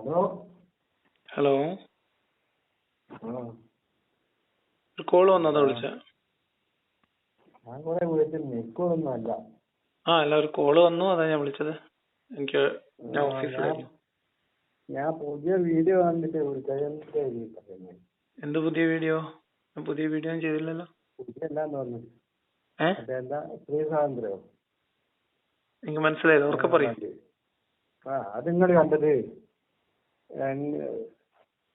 Hello? Hello? ഒരു call വന്നതാ വിളിച്ച. ഞാൻ കുറെ വിളിച്ചിരുന്നു നിൽക്കൊന്നും അല്ല ആ അല്ല ഒരു കോൾ വന്നു അതാ ഞാൻ വിളിച്ചത്. എനിക്ക് ഞാൻ ഓഫീസിലായിരുന്നു ഞാൻ പുതിയ വീഡിയോ കണ്ടിട്ട് വിളിച്ചത് എന്ത് പുതിയ വീഡിയോ? ഞാൻ പുതിയ വീഡിയോ ഒന്നും ചെയ്തില്ലല്ലോ. എനിക്ക് മനസ്സിലായില്ല ഉറക്കെ പറയും. ആ അത് നിങ്ങൾ കണ്ടത്?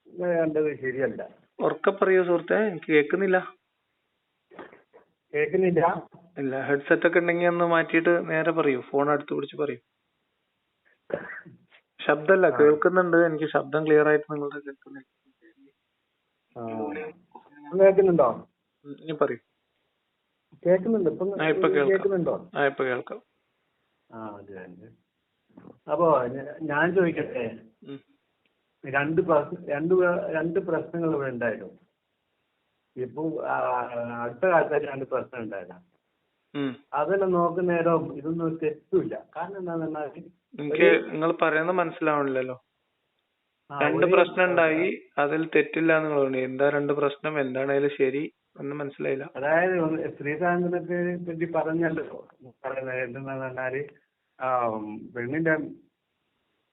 കണ്ടത് ശരിയല്ല. ഉറക്കെ പറയൂ സുഹൃത്തെ എനിക്ക് കേൾക്കുന്നില്ല. കേൾക്കുന്നില്ല? ഇല്ല ഹെഡ്സെറ്റ് ഒക്കെ ഉണ്ടെങ്കിൽ ഒന്ന് മാറ്റിയിട്ട് നേരെ പറയൂ ഫോൺ അടുത്ത് പിടിച്ച് പറയൂ. ശബ്ദമല്ല. കേൾക്കുന്നുണ്ട് എനിക്ക് ശബ്ദം ക്ലിയർ ആയിട്ട് നിങ്ങളുടെ കേൾക്കുന്നില്ല. കേൾക്കുന്നുണ്ടോ? ഉം, ഇനി പറയൂ. കേൾക്കുന്നുണ്ട് ഇപ്പൊ ആ, ഇപ്പൊ കേൾക്കാം. കേൾക്കുന്നുണ്ടോ? ആ ഇപ്പൊ കേൾക്കാം. ആ അത് തന്നെ. അപ്പോ ഞാൻ ചോദിക്കട്ടെ. രണ്ട് പ്രശ്ന രണ്ട് രണ്ട് പ്രശ്നങ്ങൾ ഇവിടെ ഉണ്ടായിരുന്നു. ഇപ്പൊ ആ, അടുത്ത കാലത്തായിട്ട് രണ്ട് പ്രശ്നം ഉണ്ടായില്ല. അതെല്ലാം നോക്കുന്ന നേരം ഇതൊന്നും തെറ്റില്ല തെറ്റുമില്ല കാരണം എന്താന്ന് പറഞ്ഞാൽ എനിക്ക് നിങ്ങൾ പറയുന്നത് മനസ്സിലാവണില്ലല്ലോ. രണ്ട് പ്രശ്നം ഉണ്ടായി അതിൽ തെറ്റില്ല എന്ന് പറഞ്ഞു എന്താ രണ്ട് പ്രശ്നം? എന്താണ് അതിൽ ശരി എന്ന് മനസ്സിലായില്ല. അതായത് സ്ത്രീ സ്വാതന്ത്ര്യത്തെ പറ്റി പറഞ്ഞല്ലോ. പറയുന്നത് എന്തെന്ന് പറഞ്ഞാൽ പെണ്ണിന്റെ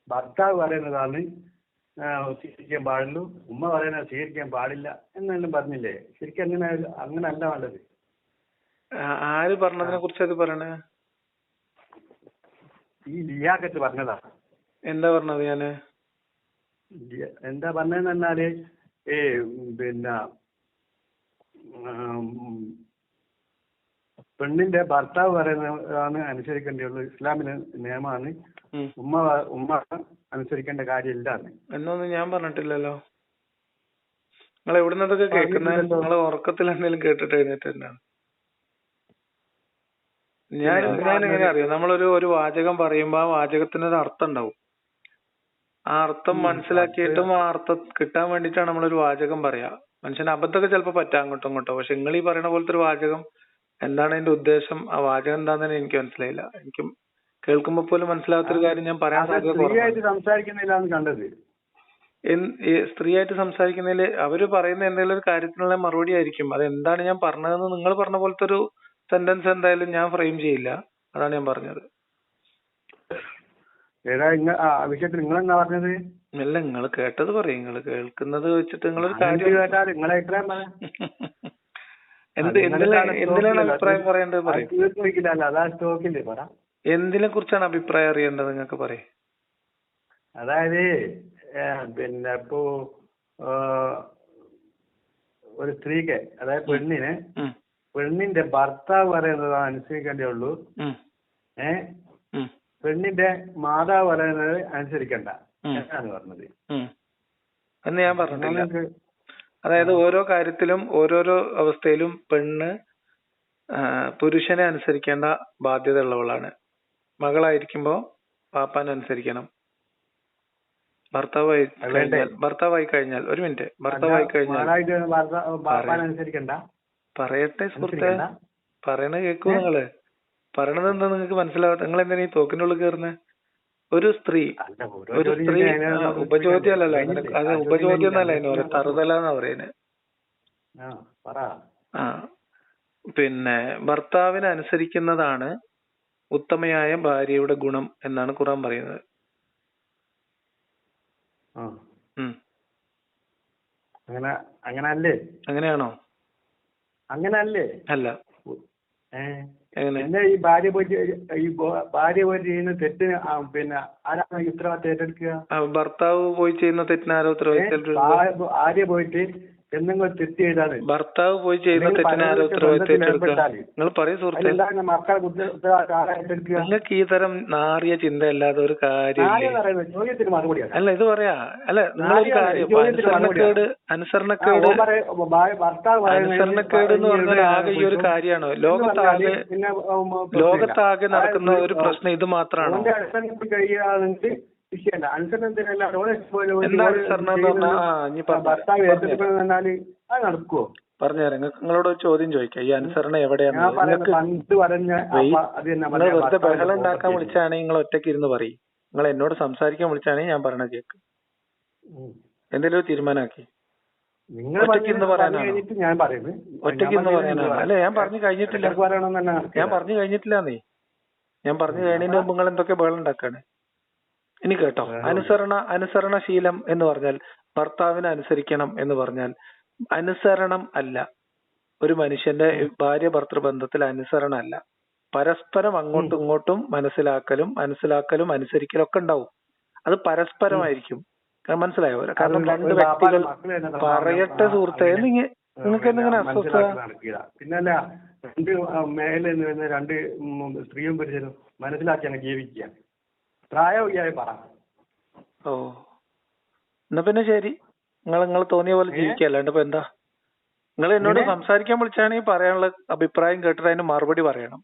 ഭർത്താവ് പറയുന്നതാണ് സ്വീകരിക്കാൻ പാടുള്ളൂ. ഉമ്മ പറയുന്നത് സ്വീകരിക്കാൻ പാടില്ല എന്നെല്ലാം പറഞ്ഞില്ലേ? ശരിക്കും അങ്ങനെ അങ്ങനെ അല്ല വേണ്ടത് ആര് പറഞ്ഞതിനെ കുറിച്ച് അത് പറയണേ? ഈ ലിയാക്കത്ത് പറഞ്ഞതാ. എന്താ പറഞ്ഞത് ഞാൻ? എന്താ പറഞ്ഞതെന്ന് പറഞ്ഞാൽ ഏ പിന്നെ പെണ്ണിന്റെ ഭർത്താവ് പറയുന്നതാണ് അനുസരിക്കേണ്ടിയുള്ളൂ ഇസ്ലാമിന് നിയമമാണ്. ഉമ്മ ഉമ്മ അനുസരിക്കേണ്ട കാര്യമില്ലാന്ന്. എന്നൊന്നും ഞാൻ പറഞ്ഞിട്ടില്ലല്ലോ. നിങ്ങൾ എവിടുന്നതൊക്കെ കേൾക്കുന്നത് പറഞ്ഞിട്ടില്ലല്ലോ. നിങ്ങൾ ഉറക്കത്തിൽ എന്തെങ്കിലും കേട്ടിട്ട് എഴുന്നേറ്റ് ഞാൻ ഞാൻ എങ്ങനെ അറിയാം? നമ്മളൊരു ഒരു വാചകം പറയുമ്പോ ആ വാചകത്തിന് ഒരു അർത്ഥം ഉണ്ടാവും. ആ അർത്ഥം മനസ്സിലാക്കിയിട്ടും ആ അർത്ഥം കിട്ടാൻ വേണ്ടിയിട്ടാണ് നമ്മളൊരു വാചകം പറയാ. മനുഷ്യന് അബദ്ധമൊക്കെ ചിലപ്പോ പറ്റാം അങ്ങോട്ടും ഇങ്ങോട്ടോ. പക്ഷെ നിങ്ങൾ ഈ പറയുന്ന പോലത്തെ ഒരു വാചകം എന്താണ് അതിന്റെ ഉദ്ദേശം? ആ വാചകം എന്താണെന്ന് എനിക്ക് മനസ്സിലായില്ല. എനിക്ക് കേൾക്കുമ്പോ പോലും മനസ്സിലാത്തൊരു കാര്യം ഞാൻ പറയാൻ സാധ്യത സ്ത്രീ ആയിട്ട് സംസാരിക്കുന്നില്ലാന്ന് കണ്ടത്. സ്ത്രീയായിട്ട് സംസാരിക്കുന്നതിൽ അവർ പറയുന്ന എന്തെങ്കിലും ഒരു കാര്യത്തിനുള്ള മറുപടി ആയിരിക്കും. അത് എന്താണ് ഞാൻ പറഞ്ഞതെന്ന് നിങ്ങൾ പറഞ്ഞ പോലത്തെ ഒരു സെന്റൻസ് എന്തായാലും ഞാൻ ഫ്രെയിം ചെയ്യില്ല. അതാണ് ഞാൻ പറഞ്ഞത്. വിഷയത്തിൽ നിങ്ങൾ പറഞ്ഞത്? അല്ല നിങ്ങൾ കേട്ടത് പറയും. നിങ്ങൾ കേൾക്കുന്നത് വെച്ചിട്ട് നിങ്ങൾ ഒരു കാര്യം നിങ്ങളെ അഭിപ്രായം പറയാം എന്ത് എന്തിനാണ് എന്തിനാണ് അഭിപ്രായം പറയേണ്ടത് പറയും. അതാ സ്റ്റോക്കില്ലേ പറ. എന്തിനെ കുറിച്ചാണ് അഭിപ്രായം അറിയേണ്ടത് നിങ്ങൾക്ക് പറയും? അതായത് പിന്നെ ഇപ്പോ ഒരു സ്ത്രീക്ക് അതായത് പെണ്ണിന് പെണ്ണിന്റെ ഭർത്താവ് പറയുന്നത് അനുസരിക്കേണ്ടേ ഉള്ളൂ ഏ? പെണ്ണിന്റെ മാതാവ് പറയുന്നത് അനുസരിക്കണ്ട. എന്നാണ് പറഞ്ഞത്. എന്ന് ഞാൻ പറഞ്ഞിട്ടില്ല. അതായത് ഓരോ കാര്യത്തിലും ഓരോരോ അവസ്ഥയിലും പെണ്ണ് പുരുഷനെ അനുസരിക്കേണ്ട ബാധ്യത ഉള്ളവളാണ് മകളായിരിക്കുമ്പോ പാപ്പാനെ അനുസരിക്കണം. ഭർത്താവായി? കഴിഞ്ഞാൽ ഭർത്താവായി കഴിഞ്ഞാൽ ഒരു മിനിറ്റ്. ഭർത്താവായി കഴിഞ്ഞാൽ. പറയട്ടെ സുഹൃത്തെ. പറയണ കേക്കൂ നിങ്ങൾ. പറയണത് എന്താ നിങ്ങൾക്ക് മനസ്സിലാവാത്ത നിങ്ങൾ എന്തിനാ ഈ തോക്കിന്റെ ഉള്ളിൽ കയറുന്നത് ഒരു സ്ത്രീ. ഒരു സ്ത്രീ ഉപചോദ്യം അല്ലല്ലോ. അത് ഉപചോദ്യം എന്നല്ല അതിന്? പറയാം തറുതല എന്നാ പറയുന്നത് ആ പറ. ആ. പിന്നെ ഭർത്താവിനെ അനുസരിക്കുന്നതാണ് ഉത്തമയായ ഭാര്യയുടെ ഗുണം എന്നാണ് ഖുറാൻ പറയുന്നത്. അങ്ങനെ അങ്ങനെ അല്ലേ അങ്ങനെയാണോ? അങ്ങനെ അല്ലേ. അല്ല എന്നെ ഈ ഭാര്യ പോയിട്ട് ഈ ഭാര്യ പോയി ചെയ്യുന്ന തെറ്റിന് പിന്നെ ആരാണ് ഉത്തരവാദിത്തം ഏറ്റെടുക്കുക? ഭർത്താവ് പോയി ചെയ്യുന്ന തെറ്റിന് ആരോ? ഉത്തരവാദിത്തം ഭാര്യ പോയിട്ട് എന്തെങ്കിലും തെറ്റ് ചെയ്താൽ ഭർത്താവ് പോയി ചെയ്യുന്ന തെറ്റിന് ആരോ ഉത്തരവാദിത്തം നിങ്ങൾ പറയൂ സുഹൃത്തെ. നിങ്ങൾക്ക് ഈ തരം നാറിയ ചിന്ത അല്ലാതെ ഒരു കാര്യം അല്ല ഇത് പറയാ. അല്ല നിങ്ങളൊരു? കാര്യം അനുസരണക്കേട് അനുസരണക്കേട് അനുസരണക്കേട് എന്ന് പറഞ്ഞാൽ ഒരു ആകെ ഈ ഒരു കാര്യമാണോ. ലോകത്താകെ. ലോകത്താകെ നടക്കുന്ന ഒരു പ്രശ്നം ഇത് മാത്രമാണ്. വിഷയമല്ല പറഞ്ഞാ. ഭർത്താവ് അത് നടക്കുവോ? നിങ്ങൾക്ക് നിങ്ങളോട് ചോദ്യം ചോദിക്കാം. ഈ അനുസരണ എവിടെയാണ് വെറുതെ ബഹളം ഉണ്ടാക്കാൻ വിളിച്ചാണെങ്കിൽ നിങ്ങൾ ഒറ്റയ്ക്ക് ഇരുന്ന് പറയും. നിങ്ങൾ എന്നോട് സംസാരിക്കാൻ വിളിച്ചാണെങ്കിൽ ഞാൻ പറഞ്ഞ കേക്ക്. എന്തെങ്കിലും ഒരു തീരുമാനമാക്കി. ഒറ്റയ്ക്ക് ഇന്ന് പറയുന്നത് ഒറ്റയ്ക്ക് ഇന്ന് പറയാനാണ്? അല്ല ഞാൻ പറഞ്ഞു കഴിഞ്ഞിട്ടില്ല. ഞാൻ പറഞ്ഞു കഴിഞ്ഞിട്ടില്ല നീ ഞാൻ പറഞ്ഞു കഴിഞ്ഞതിന് മുമ്പ് നിങ്ങൾ എന്തൊക്കെ ബഹളം ഉണ്ടാക്കാണ്? ഇനി കേട്ടോ. അനുസരണ അനുസരണശീലം എന്ന് പറഞ്ഞാൽ ഭർത്താവിനെ അനുസരിക്കണം എന്ന് പറഞ്ഞാൽ അനുസരണം അല്ല. ഒരു മനുഷ്യന്റെ ഭാര്യ ഭർത്തൃ ബന്ധത്തിൽ അനുസരണം അല്ല. പരസ്പരം അങ്ങോട്ടും ഇങ്ങോട്ടും മനസ്സിലാക്കലും മനസ്സിലാക്കലും അനുസരിക്കലും ഒക്കെ ഉണ്ടാവും. അത് പരസ്പരമായിരിക്കും. കാരണം മനസ്സിലായോ? കാരണം രണ്ട് വ്യക്തികൾ പറയട്ടെ സുഹൃത്തെ നിങ്ങൾക്ക് എന്തെങ്കിലും അസ്വസ്ഥ പിന്നല്ലേ രണ്ട് മേലെ രണ്ട് സ്ത്രീയും പുരുഷനും മനസ്സിലാക്കിയാണ് ജീവിക്കുക. പ്രായമായി പറ. ഓ. എന്നാ പിന്നെ ശരി. നിങ്ങൾ നിങ്ങൾ തോന്നിയ പോലെ? ജീവിക്കുക അല്ലാണ്ട് ഇപ്പൊ എന്താ? നിങ്ങൾ എന്നോട് സംസാരിക്കാൻ വിളിച്ചാണെങ്കിൽ പറയാനുള്ള അഭിപ്രായം കേട്ടിട്ട് അതിന് മറുപടി പറയണം.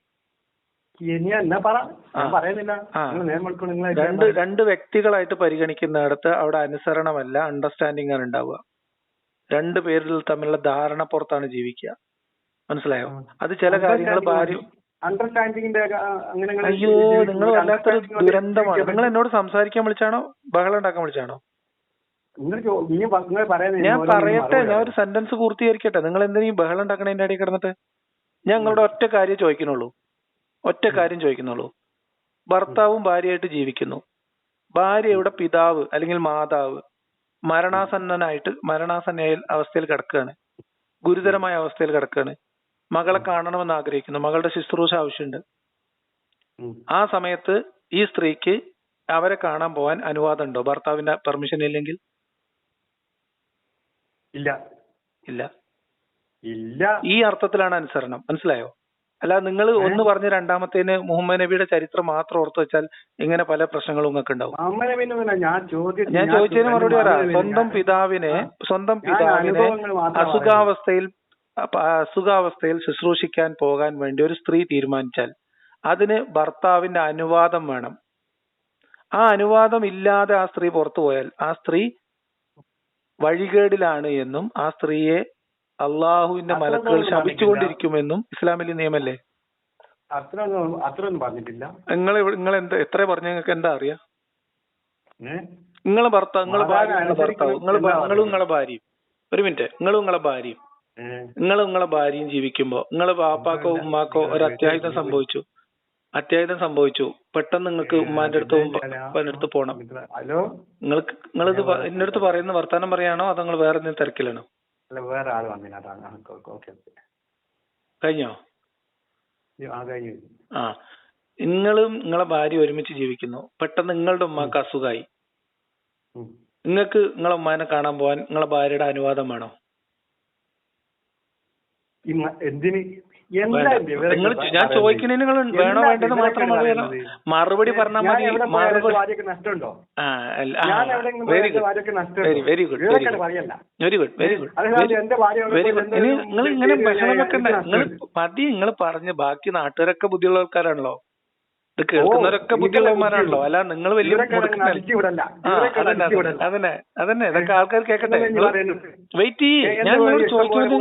രണ്ട് രണ്ട് വ്യക്തികളായിട്ട് പരിഗണിക്കുന്നിടത്ത് അവിടെ അനുസരണമല്ല അണ്ടർസ്റ്റാൻഡിംഗ് ആണ് ഉണ്ടാവുക. രണ്ട് പേരിൽ തമ്മിലുള്ള ധാരണ പുറത്താണ് ജീവിക്കുക. മനസ്സിലായോ? അത് ചില കാര്യങ്ങൾ ഭാര്യ അണ്ടർസ്റ്റാൻഡിങ്ങിന്റെ അങ്ങനെ അയ്യോ നിങ്ങൾ വല്ലാത്തൊരു ദുരന്തമാണ്. നിങ്ങൾ എന്നോട് സംസാരിക്കാൻ വിളിച്ചാണോ? ബഹളം ഉണ്ടാക്കാൻ വിളിച്ചാണോ? ഞാൻ പറയട്ടെ ഞാൻ ഒരു സെന്റൻസ് പൂർത്തീകരിക്കട്ടെ. നിങ്ങൾ എന്തിനീ ബഹളം ഉണ്ടാക്കണതിന്റെ ഇടയിൽ കിടന്നിട്ട്? ഞാൻ നിങ്ങളുടെ ഒറ്റ കാര്യം ചോദിക്കുന്നുള്ളൂ. ഒറ്റ കാര്യം ചോദിക്കുന്നുള്ളൂ. ഭർത്താവും ഭാര്യയായിട്ട് ജീവിക്കുന്നു. ഭാര്യയുടെ പിതാവ് അല്ലെങ്കിൽ മാതാവ് മരണാസന്നനായിട്ട് മരണാസന്ന അവസ്ഥയിൽ കിടക്കുകയാണ്. ഗുരുതരമായ അവസ്ഥയിൽ കിടക്കുകയാണ്. മകളെ കാണണമെന്ന് ആഗ്രഹിക്കുന്നു. മകളുടെ ശുശ്രൂഷ ആവശ്യമുണ്ട്. ആ സമയത്ത് ഈ സ്ത്രീക്ക് അവരെ കാണാൻ പോവാൻ അനുവാദം ഉണ്ടോ? ഭർത്താവിന്റെ പെർമിഷൻ ഇല്ലെങ്കിൽ? ഇല്ല. ഇല്ല. ഇല്ല. ഈ അർത്ഥത്തിലാണ് അനുസരണം. മനസ്സിലായോ? അല്ല നിങ്ങൾ ഒന്ന് പറഞ്ഞ് രണ്ടാമത്തേന് മുഹമ്മദ് നബിയുടെ ചരിത്രം മാത്രം ഓർത്തു വെച്ചാൽ ഇങ്ങനെ പല പ്രശ്നങ്ങളും നിങ്ങൾക്ക് ഉണ്ടാവും. ഞാൻ ചോദിച്ചതിന് മറുപടി പറയാം. സ്വന്തം പിതാവിനെ സ്വന്തം പിതാവിനെ അസുഖാവസ്ഥയിൽ അസുഖാവസ്ഥയിൽ ശുശ്രൂഷിക്കാൻ പോകാൻ വേണ്ടി ഒരു സ്ത്രീ തീരുമാനിച്ചാൽ അതിന് ഭർത്താവിന്റെ അനുവാദം വേണം. ആ അനുവാദം ഇല്ലാതെ ആ സ്ത്രീ പുറത്തു പോയാൽ ആ സ്ത്രീ വഴികേടിലാണ് എന്നും ആ സ്ത്രീയെ അള്ളാഹുവിന്റെ മലക്കുകൾ ശമിച്ചുകൊണ്ടിരിക്കുമെന്നും ഇസ്ലാമിലെ നിയമല്ലേ? പറഞ്ഞിട്ടില്ല. നിങ്ങൾ നിങ്ങൾ എന്താ എത്ര പറഞ്ഞു നിങ്ങൾക്ക് എന്താ അറിയാം? നിങ്ങളെ ഭർത്താവ് നിങ്ങളെ ഭാര്യ നിങ്ങളെ ഭർത്താവ് നിങ്ങളും നിങ്ങളെ ഭാര്യയും. ഒരു മിനിറ്റ് നിങ്ങളും നിങ്ങളെ ഭാര്യയും. നിങ്ങൾ നിങ്ങളെ ഭാര്യയും ജീവിക്കുമ്പോ നിങ്ങളെ വാപ്പാക്കോ. ഉമ്മാക്കോ ഒരു അത്യാഹിതം സംഭവിച്ചു. അത്യാഹിതം സംഭവിച്ചു. പെട്ടെന്ന് നിങ്ങൾക്ക് ഉമ്മാന്റെ അടുത്ത് ഉപ്പാന്റെ അടുത്ത് പോണം. ഹലോ? നിങ്ങൾക്ക് നിങ്ങളിത് പ- എന്റെ അടുത്ത് പറയുന്ന വർത്താനം പറയാണോ? അതോ നിങ്ങൾ വേറെ എന്തെങ്കിലും തിരക്കിലാണോ? വേറെ ആൾ കഴിഞ്ഞോ? ആ നിങ്ങളും നിങ്ങളെ ഭാര്യ ഒരുമിച്ച് ജീവിക്കുന്നു. പെട്ടെന്ന് നിങ്ങളുടെ ഉമ്മാക്ക് അസുഖമായി നിങ്ങൾക്ക് നിങ്ങളെ ഉമ്മാനെ കാണാൻ പോവാൻ നിങ്ങളെ ഭാര്യയുടെ അനുവാദം വേണോ? എന്തിന്? ഞാൻ ചോദിക്കുന്നതിന് നിങ്ങൾ വേണോ വേണ്ടെന്ന് മാത്രം മറുപടി പറഞ്ഞാൽ മതി. നഷ്ടമുണ്ടോ? Very good very good very good very good very good നിങ്ങൾ ഇങ്ങനെ ബഹളം വെക്കണ്ട. നിങ്ങൾ. മതി നിങ്ങൾ പറഞ്ഞ് ബാക്കി നാട്ടുകാരൊക്കെ ബുദ്ധിയുള്ള ആൾക്കാരാണല്ലോ. ഇത് കേൾക്കുന്നവരൊക്കെ ബുദ്ധിയുള്ളവന്മാരാണല്ലോ. അല്ല നിങ്ങൾ വലിയ അതന്നെ അതന്നെ ഇതൊക്കെ ആൾക്കാർ നീ വെയിറ്റ് ചെയ്യ്. ഞാൻ നിങ്ങളോട് ചോദിക്കുന്നത്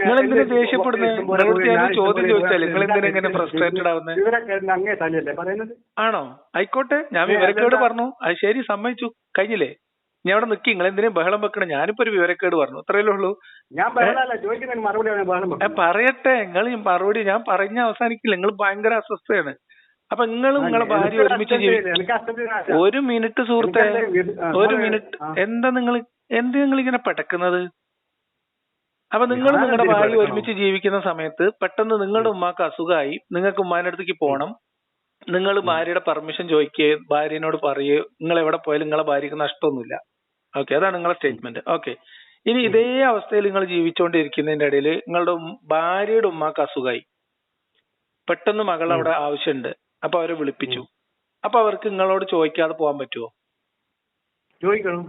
നിങ്ങൾ എന്തിനാ ദേഷ്യപ്പെടുന്നത്? നിങ്ങളോട് ഞാൻ ചോദ്യം ചോദിച്ചാൽ നിങ്ങൾ എന്തിനാ ഇങ്ങനെ ഫ്രസ്ട്രേറ്റഡ് ആവുന്നത് ആണോ? ആയിക്കോട്ടെ. ഞാൻ വിവരക്കേട് പറഞ്ഞു. അത് ശരി സമ്മതിച്ചു. കഴിഞ്ഞില്ലേ? ഞാൻ അവിടെ നിക്കി. നിങ്ങൾ എന്തിനും ബഹളം വെക്കണം ഞാനിപ്പോ ഒരു വിവരക്കേട് പറഞ്ഞു. അത്രയല്ലേ ഉള്ളൂ. പറയട്ടെ. നിങ്ങൾ മറുപടി ഞാൻ പറഞ്ഞ അവസാനിക്കില്ല. നിങ്ങൾ ഭയങ്കര അസ്വസ്ഥയാണ്. അപ്പൊ നിങ്ങൾ നിങ്ങളെ ഭാര്യ ഒരുമിച്ച് ജീവിക്കും. ഒരു മിനിറ്റ് സുഹൃത്തെ ഒരു മിനിറ്റ്. എന്താ നിങ്ങൾ എന്ത് നിങ്ങൾ ഇങ്ങനെ പെടക്കുന്നത്? അപ്പൊ നിങ്ങൾ നിങ്ങളുടെ ഭാര്യ? ഒരുമിച്ച് ജീവിക്കുന്ന സമയത്ത് പെട്ടെന്ന് നിങ്ങളുടെ ഉമ്മാക്ക് അസുഖമായി. നിങ്ങൾക്ക് ഉമ്മാന്റെ അടുത്തേക്ക് പോകണം നിങ്ങൾ ഭാര്യയുടെ പെർമിഷൻ ചോദിക്കുകയും ഭാര്യനോട് പറയുകയോ നിങ്ങൾ എവിടെ പോയാലും നിങ്ങളെ ഭാര്യക്ക് നഷ്ടമൊന്നുമില്ല. ഓക്കെ അതാണ് നിങ്ങളുടെ സ്റ്റേറ്റ്മെന്റ്. ഓക്കെ. ഇനി ഇതേ അവസ്ഥയിൽ നിങ്ങൾ ജീവിച്ചുകൊണ്ടിരിക്കുന്നതിന്റെ ഇടയിൽ നിങ്ങളുടെ ഭാര്യയുടെ ഉമ്മാക്ക് അസുഖമായി. പെട്ടെന്ന് മകൾ അവിടെ ആവശ്യമുണ്ട്. അപ്പൊ അവരെ വിളിപ്പിച്ചു. അപ്പൊ അവർക്ക് നിങ്ങളോട് ചോദിക്കാതെ പോകാൻ പറ്റുമോ ചോദിക്കണം.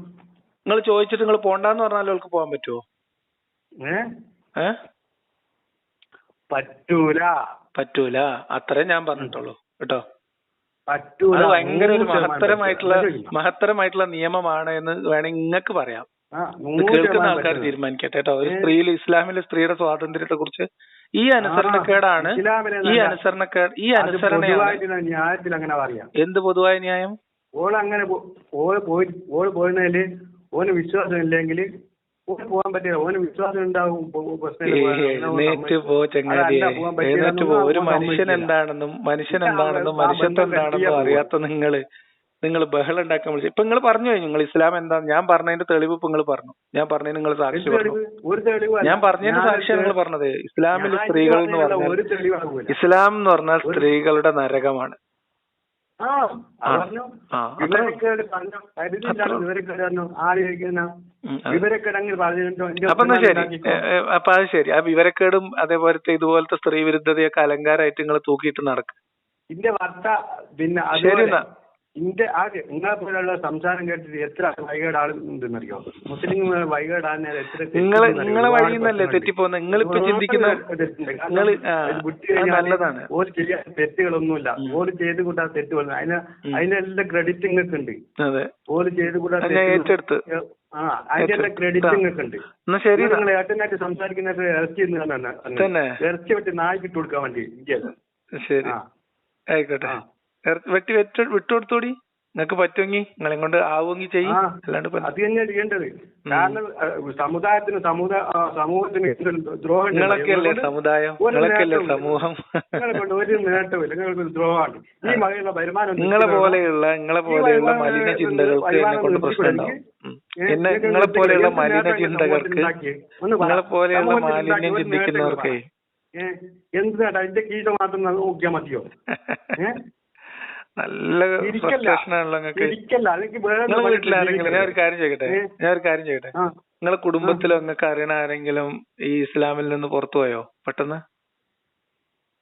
നിങ്ങൾ ചോദിച്ചിട്ട് നിങ്ങൾ പോണ്ടെന്ന് പറഞ്ഞാൽ അവർക്ക് പോകാൻ പറ്റുമോ ഏ? പറ്റൂല. പറ്റൂല. അത്രേ ഞാൻ പറഞ്ഞിട്ടുള്ളൂ. കേട്ടോ? പറ്റൂല. അത് ഭയങ്കര ഒരു മഹത്തരമായിട്ടുള്ള മഹത്തരമായിട്ടുള്ള നിയമമാണ് എന്ന് വേണമെങ്കിൽ നിങ്ങൾക്ക് പറയാം. കേൾക്കുന്ന ആൾക്കാർ തീരുമാനിക്കട്ടെ കേട്ടോ. ഒരു സ്ത്രീയിൽ ഇസ്ലാമിലെ സ്ത്രീയുടെ സ്വാതന്ത്ര്യത്തെ കുറിച്ച് ഈ അനുസരണക്കേടാണ് ഈ അനുസരണക്കേട് ഈ അനുസരണ അങ്ങനെ പറയാം. എന്ത് പൊതുവായ ന്യായം? ഓൾ അങ്ങനെ ഓൾ ഓൾ പോയി ഓൾ പോയിരുന്നതിൽ ഓന് വിശ്വാസം ഇല്ലെങ്കിൽ പോകാൻ പറ്റില്ല. ഓന് വിശ്വാസം ഉണ്ടാവും ഒരു മനുഷ്യൻ എന്താണെന്നും മനുഷ്യൻ എന്താണെന്നും മനുഷ്യത്വം എന്താണെന്നും അറിയാത്ത നിങ്ങൾ നിങ്ങൾ ബഹളം ഉണ്ടാക്കാൻ വിളിച്ചു ഇപ്പൊ നിങ്ങൾ പറഞ്ഞു കഴിഞ്ഞു നിങ്ങൾ ഇസ്ലാം എന്താ ഞാൻ പറഞ്ഞതിന്റെ തെളിവ് ഇപ്പൊ നിങ്ങൾ പറഞ്ഞു. ഞാൻ പറഞ്ഞതിന് നിങ്ങൾ സാക്ഷി പറഞ്ഞു. ഞാൻ പറഞ്ഞതിന്റെ സാക്ഷിയാണ് നിങ്ങൾ പറഞ്ഞത്. ഇസ്ലാമിൽ സ്ത്രീകൾ എന്ന് പറഞ്ഞാൽ ഇസ്ലാം എന്ന് പറഞ്ഞാൽ സ്ത്രീകളുടെ നരകമാണ്. അപ്പൊ ശരി. അപ്പൊ അത് ശരി. ആ വിവരക്കേടും അതേപോലത്തെ ഇതുപോലത്തെ സ്ത്രീ വിരുദ്ധതയൊക്കെ അലങ്കാരമായിട്ട് നിങ്ങൾ തൂക്കിയിട്ട് നടക്കും. ശരി എന്നാ. ഇന്റെ ആ നിങ്ങളെ പോലുള്ള സംസാരം കേട്ടിട്ട് എത്ര വൈകേട് ആളുണ്ടെന്നറിയോ മുസ്ലിം വൈകേടാണ് എത്ര നിങ്ങളെ നിങ്ങളെ വഴിയിൽ നിന്നല്ലേ തെറ്റിപ്പോകുന്നത് നിങ്ങളിപ്പോ ചിന്തിക്കുന്ന നിങ്ങൾ നല്ലതാണ്. ഓര് ചെയ്യാൻ തെറ്റുകളൊന്നുമില്ല. ഓര് ചെയ്ത് കൂട്ടാ തെറ്റ് വന്നു അതിന് അതിനെല്ലാം ക്രെഡിറ്റ് നിങ്ങൾക്ക് ഉണ്ട് ഓര് ചെയ്ത് കൂട്ടാ ഏറ്റെടുത്ത്. ആ അതിന്റെ ക്രെഡിറ്റ് നിങ്ങൾക്ക് ഉണ്ട് ശരി. നിങ്ങൾ ഏട്ടനായിട്ട് സംസാരിക്കുന്ന ഇറച്ചി ഇറച്ചി വെട്ടി നായ്ക്ക് ഇട്ട് കൊടുക്കാൻ വേണ്ടി. ശരി. ആയിക്കോട്ടെ. വെട്ടി വെട്ട് വിട്ടുകൊടുത്തോടി. നിങ്ങക്ക് പറ്റുമെങ്കിൽ നിങ്ങളെ കൊണ്ട് ആവുമെങ്കിൽ ചെയ്യും. അല്ലാണ്ട് അത് തന്നെയാണ് ചെയ്യേണ്ടത്. കാരണം സമുദായത്തിന് സമുദായ സമൂഹത്തിന് നിങ്ങളൊക്കെയല്ലേ സമുദായം? നിങ്ങളൊക്കെയല്ലേ സമൂഹം? ഒരു നേട്ടമില്ല നിങ്ങൾക്ക് ദ്രോഹമാണ്. ഈ മകയുള്ള വരുമാനം നിങ്ങളെ പോലെയുള്ള നിങ്ങളെ പോലെയുള്ള മലിന ചിന്തകൾക്ക് എന്നെ കൊണ്ട്. എന്നെ നിങ്ങളെ പോലെയുള്ള മലിന ചിന്തകൾക്ക് ചിന്തകർക്ക്. നിങ്ങളെ പോലെയുള്ള മാലിന്യം ചിന്തിക്കുന്നവർക്കേ ഒരു ചിന്തിക്കുന്നവർക്ക് നേട്ടം ഏ, എന്ത് നേട്ടാ? എന്റെ കീശ മാത്രം നോക്കിയാൽ മതിയോ? ഏ? നല്ല നിങ്ങളെ വീട്ടിൽ ആരെങ്കിലും ഞാൻ ഒരു കാര്യം ചോദിക്കട്ടെ? ഞാൻ ഒരു കാര്യം ചോദിക്കട്ടെ? നിങ്ങളെ കുടുംബത്തിലോ നിങ്ങൾക്ക് അറിയണ ആരെങ്കിലും ഈ ഇസ്ലാമിൽ നിന്ന് പുറത്തു പോയോ? പെട്ടെന്ന്?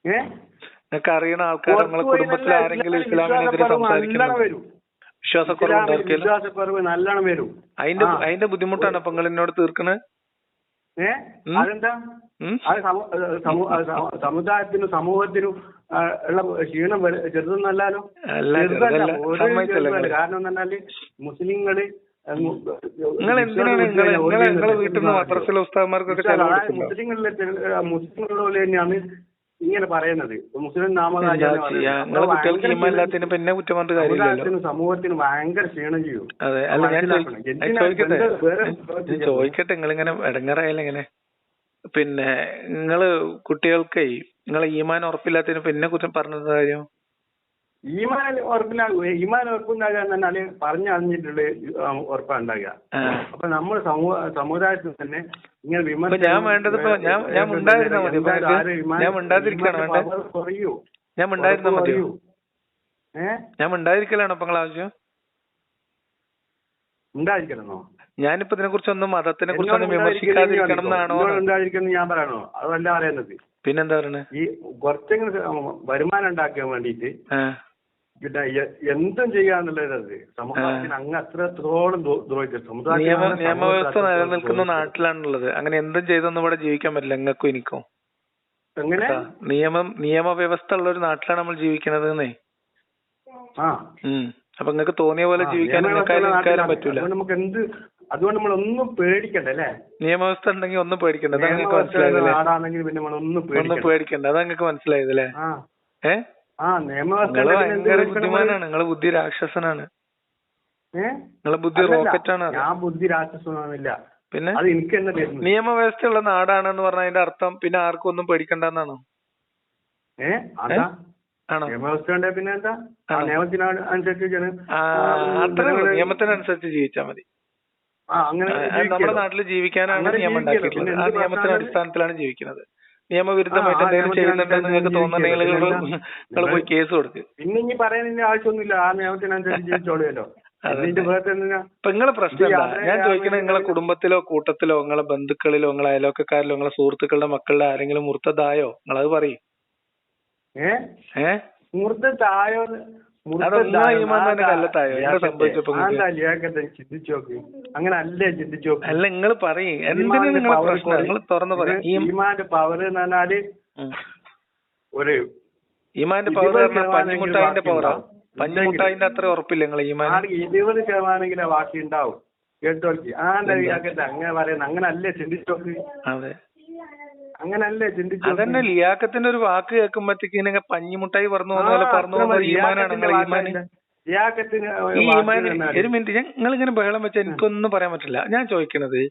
നിങ്ങൾക്ക് അറിയണ ആൾക്കാർ നിങ്ങളെ കുടുംബത്തിൽ ആരെങ്കിലും ഇസ്ലാമിനെതിരെ സംസാരിക്കുന്നു വരും. വിശ്വാസക്കുറവുണ്ടോ ഇസ്ലാമിൽ ആർക്കെങ്കിലും വിശ്വാസക്കുറവ് നല്ലോണം വരും. അതിന്റെ അതിന്റെ ബുദ്ധിമുട്ടാണ് അപ്പൊ നിങ്ങൾ എന്നോട് തീർക്കണത് ഏ? ഉം? അതെന്താ? അത് സമൂ- ഏഹ് സമൂ- ഏഹ് സമൂ- സമുദായത്തിനും സമൂഹത്തിനും ഉള്ള ക്ഷീണം ചെറുതെന്നല്ലോ ചെറുതല്ല കാരണം എന്ന് പറഞ്ഞാൽ മുസ്ലിങ്ങൾ മുസ്ലിങ്ങളിലെ മുസ്ലിങ്ങളിലെ പോലെ തന്നെയാണ് ഇങ്ങനെ പറയുന്നത്. മുസ്ലിം നിങ്ങളെ പിന്നെ കുറ്റം പറഞ്ഞിട്ട് കാര്യമില്ലല്ലോ. സമൂഹത്തിന് ഭയങ്കര ക്ഷീണം ചെയ്യും. അതെ അല്ല ഞാൻ ചോദിക്കട്ടെ. ചോദിക്കട്ടെ നിങ്ങൾ ഇങ്ങനെ ഇടങ്ങറായാലും ഇങ്ങനെ പിന്നെ നിങ്ങൾ കുട്ടികൾക്കേ നിങ്ങളെ ഈമാൻ ഉറപ്പില്ലാത്തതിന് പിന്നെ കുറ്റം പറഞ്ഞത് കാര്യം ഈമാൻ ഉറപ്പിലാകും ഈമാൻ ഉറപ്പുണ്ടാകുക എന്ന് പറഞ്ഞാൽ പറഞ്ഞറിഞ്ഞിട്ടുള്ള ഉറപ്പാണ് ഉണ്ടാകുക ആ. അപ്പൊ നമ്മൾ സമൂഹ സമുദായത്തിൽ തന്നെ ഇങ്ങനെ വിമർശനം കുറയൂ. ഞാൻ മതിയോ? ഞാൻ ആവശ്യം? ഉണ്ടായിരിക്കണമെന്നോ ഞാനിപ്പോ ഇതിനെ കുറിച്ചൊന്നും മതത്തിനെ കുറിച്ചൊന്നും വിമർശിക്കാതിരിക്കണം എന്നാണോ ഞാൻ പറയണോ? അതല്ല പറയുന്നത്. പിന്നെന്താ പറയണേ? ഈ കുറച്ചെങ്കിലും വരുമാനം ഉണ്ടാക്കാൻ വേണ്ടിയിട്ട് പിന്നെ എന്തും ചെയ്യാന്നുള്ളത് സമൂഹത്തിന് അങ്ങ് അത്രത്തോളം ദ്രോ- ദ്രോഹിച്ചത് നിയമ നിയമവ്യവസ്ഥ നിലനിൽക്കുന്ന നാട്ടിലാണുള്ളത്. അങ്ങനെ എന്തും ചെയ്തൊന്നും ഇവിടെ ജീവിക്കാൻ പറ്റില്ല. നിങ്ങൾക്കും എനിക്കും എങ്ങനെ? നിയമം നിയമവ്യവസ്ഥ ഉള്ള ഒരു നാട്ടിലാണ് നമ്മൾ ജീവിക്കണത് എന്നേ. അപ്പൊ നിങ്ങൾക്ക് തോന്നിയ പോലെ ജീവിക്കാൻ നിൽക്കാനും പറ്റൂല. നമുക്ക് എന്ത് അതുകൊണ്ട് നമ്മൾ ഒന്നും പേടിക്കണ്ട അല്ലേ? നിയമവ്യവസ്ഥ ഉണ്ടെങ്കിൽ ഒന്നും പേടിക്കണ്ട. അതാ നിങ്ങൾക്ക് മനസ്സിലായത് ഒന്നും പേടിക്കണ്ട. അതാ നിങ്ങൾക്ക് മനസ്സിലായതല്ലേ ആ. ഏ? ആ നിയമവ്യവസ്ഥ നിങ്ങൾ ബുദ്ധി രാക്ഷസനാണ്? നിങ്ങളെ ബുദ്ധി റോക്കറ്റാണ് ഞാൻ ബുദ്ധി രാക്ഷസൊന്നുമില്ല പിന്നെ? അത് എനിക്ക് നാടാണെന്ന് പറഞ്ഞ അതിന്റെ അർത്ഥം പിന്നെ ആർക്കും ഒന്നും പേടിക്കണ്ടെന്നാണോ? നിയമത്തിനനുസരിച്ച് ജീവിച്ചാ മതി. നമ്മുടെ നാട്ടിൽ ജീവിക്കാനാണ് നിയമം ഉണ്ടാക്കിയിട്ടുള്ളത്. ആ നിയമത്തിന്റെ അടിസ്ഥാനത്തിലാണ് ജീവിക്കുന്നത്. നിയമവിരുദ്ധമായിട്ട് എന്തെങ്കിലും ചെയ്യുന്നുണ്ടെന്ന് നിങ്ങൾക്ക് തോന്നുന്നുണ്ടെങ്കിൽ നിങ്ങൾ പോയി കേസ് കൊടുക്ക്. പിന്നെ ഇനി പറയാനിന്റെ ആവശ്യമൊന്നുമില്ല. ആ നിയമത്തിനനുസരിച്ച് ജീവിച്ചോളുമല്ലോ ഇപ്പൊ നിങ്ങളെ പ്രശ്നം ഞാൻ ചോദിക്കുന്നത് നിങ്ങളെ കുടുംബത്തിലോ കൂട്ടത്തിലോ നിങ്ങളെ ബന്ധുക്കളിലോ നിങ്ങളെ അയലോക്കക്കാരിലോ നിങ്ങളെ സുഹൃത്തുക്കളുടെ മക്കളുടെ ആരെങ്കിലും മുർത്തതായോ? നിങ്ങളത് പറയും. ഏഹ് ഏ? ചിന്തിച്ചു നോക്ക്. അങ്ങനെ അല്ലേ ചിന്തിച്ചു നോക്ക്. അല്ല നിങ്ങൾ പറയും. നിങ്ങൾ തുറന്നു പറയാം. ഈമാന്റെ പവർ എന്ന് പറഞ്ഞാൽ ഒരു ഈമാന്റെ പവർ പഞ്ഞിമുട്ടായിന്റെ പവറാ. പഞ്ഞിമുട്ടായിന്റെ അത്ര ഉറപ്പില്ല നിങ്ങൾ ഈമാൻ ഇരുപത് ശതമാനെങ്കിലും ബാക്കി ഉണ്ടാവും കേട്ടോൾക്ക് ആ അങ്ങനെ പറയുന്നത് അങ്ങനെ അല്ലേ ചിന്തിച്ചു നോക്ക്. അതെ. അങ്ങനെ അല്ലേ ചിന്തിച്ചു അതന്നെ ലിയാക്കത്തിന്റെ ഒരു വാക്ക് കേൾക്കുമ്പോഴത്തേക്ക് ഇങ്ങനെ പഞ്ഞിമുട്ടായി പറഞ്ഞു പോകുന്ന പോലെ പറഞ്ഞു പോകുന്ന. ഈമാനാണ് നിങ്ങളെ ഈമാന്. ലിയാക്കത്തിന് ഈ ഈമാന് ഒരു മിനിറ്റ്. നിങ്ങൾ ഇങ്ങനെ ബഹളം വെച്ചാൽ എനിക്കൊന്നും പറയാൻ പറ്റില്ല. ഞാൻ ചോദിക്കണത്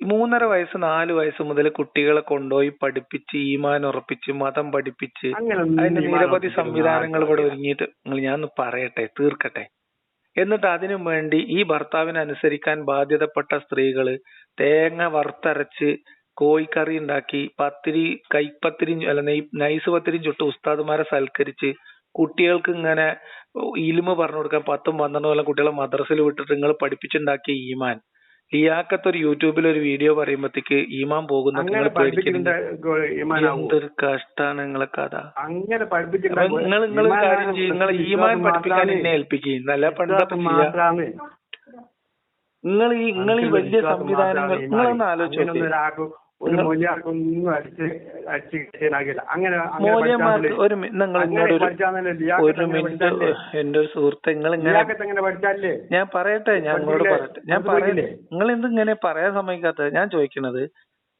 മൂന്നര വയസ്സ് നാല് വയസ്സ് മുതൽ കുട്ടികളെ കൊണ്ടുപോയി പഠിപ്പിച്ച് ഈമാൻ ഉറപ്പിച്ച് മതം പഠിപ്പിച്ച് അതിന്റെ നിരവധി സംവിധാനങ്ങൾ ഇവിടെ ഒരുങ്ങിയിട്ട് നിങ്ങൾ ഞാൻ ഒന്ന് പറയട്ടെ തീർക്കട്ടെ. എന്നിട്ട് അതിനു വേണ്ടി ഈ ഭർത്താവിനെ അനുസരിക്കാൻ ബാധ്യതപ്പെട്ട സ്ത്രീകൾ തേങ്ങ വറുത്തരച്ച് കോഴിക്കറി ഉണ്ടാക്കി പത്തിരി കൈപ്പത്തിരി അല്ല നെയ് നൈസ് പത്തിരിയും ചുട്ട് ഉസ്താദുമാരെ സൽക്കരിച്ച് കുട്ടികൾക്ക് ഇങ്ങനെ ഇലിമ പറഞ്ഞു കൊടുക്കാൻ പത്തും പന്ത്രണ്ടും കൊല്ലം കുട്ടികളെ മദ്രസയിൽ വിട്ടിട്ട് നിങ്ങൾ പഠിപ്പിച്ചുണ്ടാക്കിയ ഈമാൻ. ലിയാക്കത്ത് ഒരു യൂട്യൂബിൽ ഒരു വീഡിയോ പറയുമ്പോഴത്തേക്ക് ഈമാൻ പോകുന്ന നിങ്ങൾ പേടിക്കുന്നുണ്ട് എന്തൊരു കഷ്ടാണ് നിങ്ങളെ കഥ. അങ്ങനെ നിങ്ങൾ നിങ്ങൾ കാര്യം ചെയ്യും നിങ്ങൾ ഈമാൻ പഠിപ്പിക്കാൻ എന്നെ ഏൽപ്പിക്കും. നല്ല പണ്ടത്തെ ചെയ്യാ നിങ്ങൾ ഈ നിങ്ങൾ ഈ വലിയ സംവിധാനങ്ങൾ. നിങ്ങളൊന്ന് ആലോചിച്ചു ഒരു മൊഴിയാൾക്കൊന്നും അടിച്ച് അടിച്ച് കിട്ടാനാകില്ല അങ്ങനെ അങ്ങനെ ഒരു മി- നിങ്ങൾ എന്നോട് ഒരു ഒരു മിനിറ്റ്? എന്റെ ഒരു സുഹൃത്ത് നിങ്ങൾ ഇങ്ങനെ എങ്ങനെ പഠിച്ചാലേ? ഞാൻ പറയട്ടെ ഞാൻ നിങ്ങളോട് പഠിപ്പില്ലേ? പറയട്ടെ. ഞാൻ അത് പറയട്ടെ പഠിക്കില്ലേ? നിങ്ങൾ എന്ത് ഇങ്ങനെ പറയാൻ സമ്മതിക്കാത്തത്? ഞാൻ ചോദിക്കുന്നത്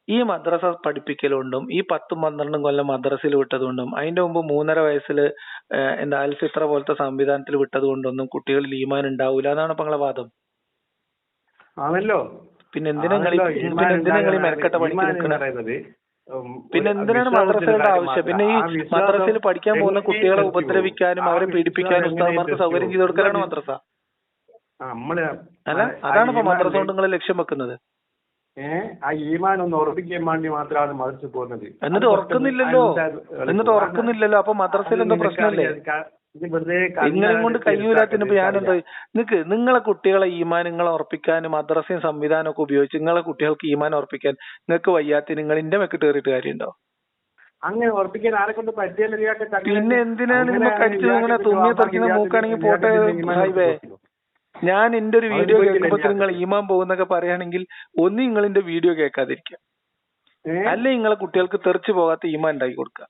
ഈ മദ്രസ പഠിപ്പിക്കലുകൊണ്ടും ഈ പത്തും പന്ത്രണ്ടും കൊല്ലം മദ്രസയിൽ വിട്ടതുകൊണ്ടും അതിന്റെ മുമ്പ് മൂന്നര വയസ്സിൽ എന്താ അൽഫിത്ര പോലത്തെ സംവിധാനത്തിൽ വിട്ടത് കൊണ്ടൊന്നും കുട്ടികളിൽ ഈമാൻ ഉണ്ടാവൂല എന്നാണ് ഇപ്പൊ നിങ്ങളെ വാദം? ആണല്ലോ. പിന്നെ എന്തിനാ നിങ്ങൾ മെനക്കെട്ട എന്ന് നിൽക്കണത് പിന്നെ എന്തിനാണ് മദ്രസയുടെ ആവശ്യം? പിന്നെ ഈ മദ്രസയിൽ പഠിക്കാൻ പോകുന്ന കുട്ടികളെ ഉപദ്രവിക്കാനും അവരെ പീഡിപ്പിക്കാനും ഉസ്താദ്മാർക്ക് സൗകര്യം ചെയ്ത് കൊടുക്കാനാണ് മദ്രസ. അല്ല അതാണ് ഇപ്പൊ മദ്രസ കൊണ്ട് നിങ്ങൾ ലക്ഷ്യം വെക്കുന്നത്. ആ ഈമാൻ ഒന്ന് ഉറപ്പിക്കാൻ വേണ്ടി മാത്രമാണ് മദ്രസ പോകുന്നത്. എന്നിട്ട് ഉറക്കുന്നില്ലല്ലോ. എന്നിട്ട് ഉറക്കുന്നില്ലല്ലോ. അപ്പൊ മദ്രസയിൽ എന്തോ പ്രശ്നമല്ലേ? നിങ്ങളെയും കൊണ്ട് കഴിയൂലാത്തിനിപ്പോ ഞാനെന്താ. നിങ്ങക്ക് നിങ്ങളെ കുട്ടികളെ ഈമാനങ്ങളെ ഉറപ്പിക്കാനും മദ്രസയും സംവിധാനം ഒക്കെ ഉപയോഗിച്ച് നിങ്ങളെ കുട്ടികൾക്ക് ഈമാനം ഉറപ്പിക്കാൻ നിങ്ങൾക്ക് വയ്യാത്ത നിങ്ങൾ ഇന്റെ മെക്ക് കയറിയിട്ട് കാര്യമുണ്ടോ അങ്ങനെ ഉറപ്പിക്കാൻ ആരെ കൊണ്ട് പറ്റിയല്ലോ പിന്നെ എന്തിനാണ് നിങ്ങൾ കടിച്ച് ഇങ്ങനെ തുമ്മി തറക്കുന്ന മൂക്കാണെങ്കിൽ പോട്ടെ ഹൈവേ. ഞാൻ എന്റെ ഒരു വീഡിയോ കേൾക്കുമ്പോ നിങ്ങൾ ഈമാൻ പോകുന്നൊക്കെ പറയുകയാണെങ്കിൽ ഒന്ന് നിങ്ങൾ എന്റെ വീഡിയോ കേൾക്കാതിരിക്കുക? അല്ലെ നിങ്ങളെ കുട്ടികൾക്ക് തെറിച്ചു പോകാത്ത ഈമാൻ ഉണ്ടാക്കി കൊടുക്കുക.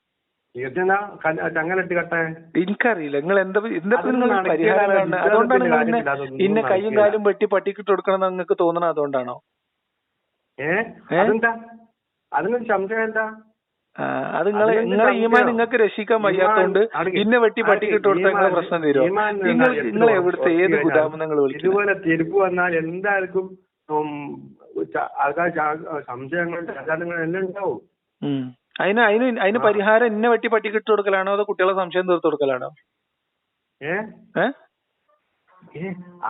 എനിക്കറിയില്ല. നിങ്ങൾ എന്താ എന്താ നിങ്ങൾ പരിഹാരം അതുകൊണ്ടാണ് നിങ്ങൾ ഇന്നെ കൈയും കാലും വെട്ടി പട്ടിക്കിട്ട് കൊടുക്കണം നിങ്ങൾക്ക് തോന്നണം അതുകൊണ്ടാണോ? അത് നിങ്ങൾ നിങ്ങളെ ഈമാൻ? നിങ്ങൾക്ക് രക്ഷിക്കാൻ വയ്യാത്തോണ്ട്. ഇന്നെ വെട്ടി പട്ടിക്കിട്ട് കൊടുത്താൽ നിങ്ങളെ പ്രശ്നം തീരുമോ നിങ്ങൾ നിങ്ങൾ എവിടുത്തെ ഏത് ഗുദാമം നിങ്ങൾ വിളിക്കും ഇതുപോലെ തിരുപ്പ് വന്നാൽ എന്തായിരിക്കും? ആൾക്കാർ സംശയങ്ങൾ എല്ലാം ഉണ്ടാവും. അതിന് അതിന് അതിന് പരിഹാരം ഇന്നെ വെട്ടി പട്ടിക്കിട്ട് കൊടുക്കലാണോ അതോ കുട്ടികളെ സംശയം തീർത്ത് കൊടുക്കലാണോ?